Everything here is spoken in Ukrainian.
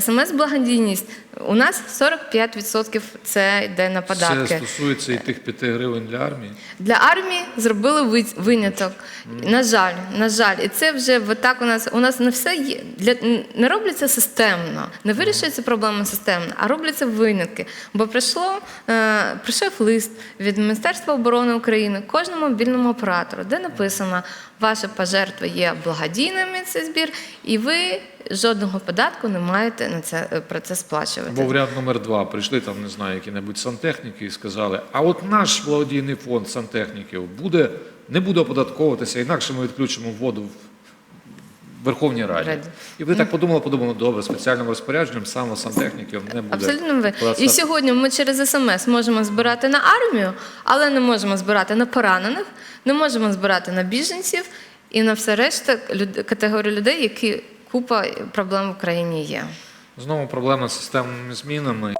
СМС-благодійність у нас 45% це йде на податки. Це стосується і тих 5 гривень для армії. Для армії зробили ви- виняток. На жаль, на жаль, і це вже так у нас у нас не все є для не робляться системно, не вирішується проблема системно, а робляться винятки. Бо прийшло е, прийшов лист від Міністерства оборони України кожному мобільному оператору, де написано, ваші пожертви є благодійними цей збір, і ви жодного податку не маєте на це е, про це сплачувати. Або варіант номер два. Прийшли там, не знаю, які-небудь сантехніки і сказали, а от наш благодійний фонд сантехніків буде, не буде оподатковуватися, інакше ми відключимо воду в Верховній Раді. Раді. І ви так подумали, подумали, добре, спеціальним розпорядженням саме сантехніків не буде. Абсолютно ви. І сьогодні ми через СМС можемо збирати на армію, але не можемо збирати на поранених, не можемо збирати на біженців і на все решта люд- категорії людей, які купа проблем в Україні є. Знову проблема з системними змінами.